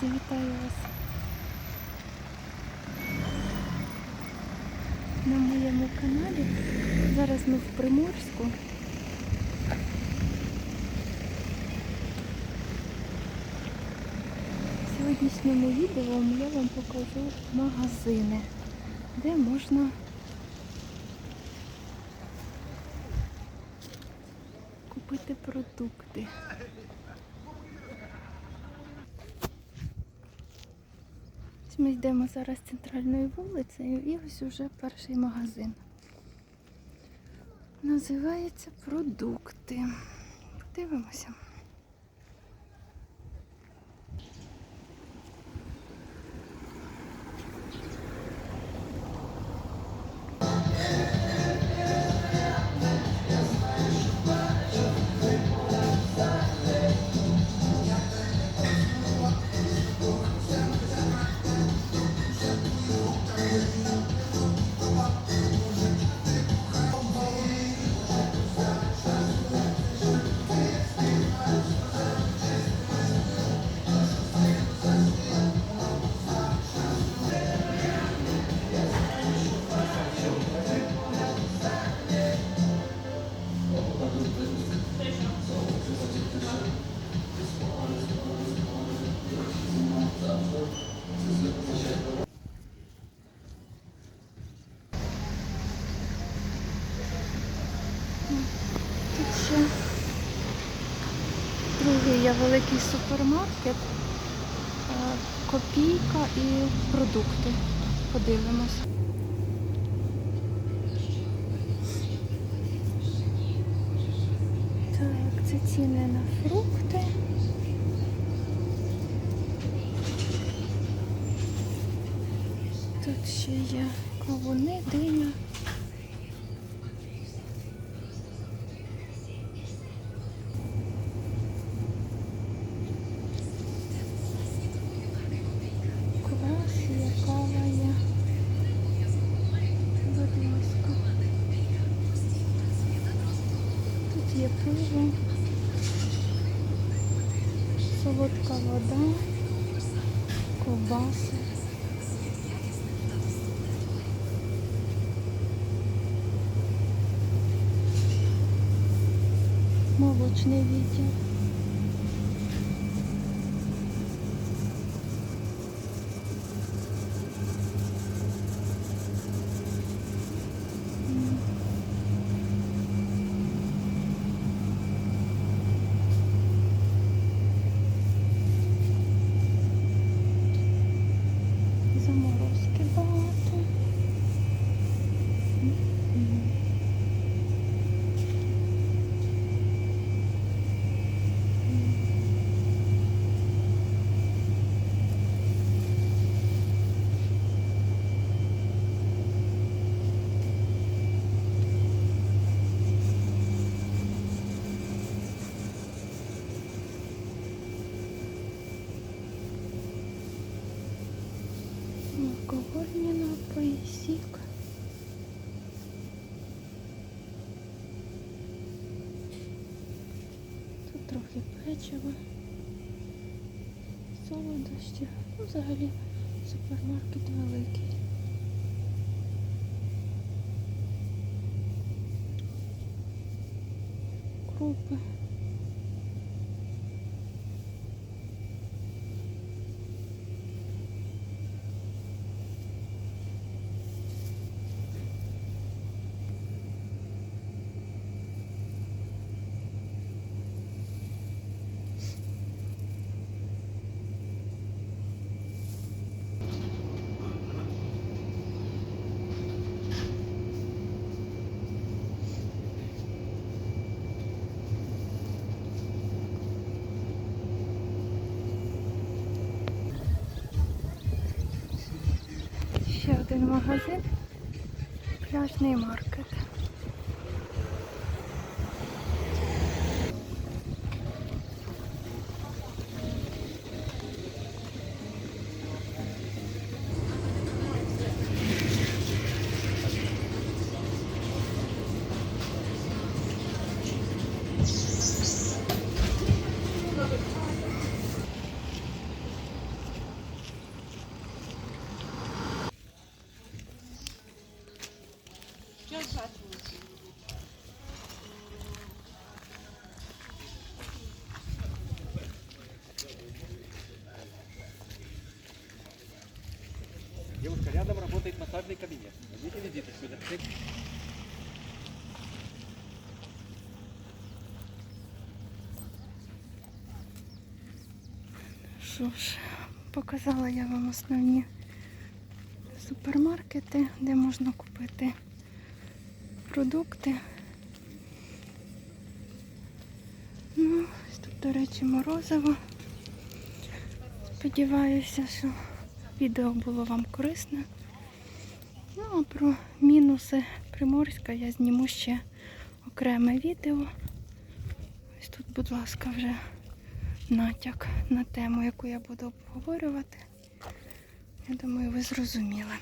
Друзі, вітаю вас на моєму каналі. Зараз ми в Приморську. В сьогоднішньому відео я вам покажу магазини, де можна купити продукти. Ось Ми йдемо зараз центральною вулицею і ось уже перший магазин. Називається продукти. Подивимося. Є великий супермаркет, е, копійка і продукти. Подивимось. Так, це ціни на фрукти. Тут ще є кавуни, диня. Тут є пиво. Солодка вода. Ковбаси. Молочний відділ. Алкогольні напої, сік. Тут трохи печива, солодощі. Ну, взагалі супермаркет великий. Крупи. один магазин, пляжний маркет. Thank you. Девушка, рядом работает массажный кабинет. Возьмите визиточку, запишите. Що ж, показала я вам основні супермаркети, де можна купити продукти. Ну, ось тут, до речі, морозиво. Сподіваюся, що відео було вам корисне. Ну, а про мінуси Приморська я зніму ще окреме відео. Ось тут, будь ласка, вже натяк на тему, яку я буду обговорювати. Я думаю, ви зрозуміли.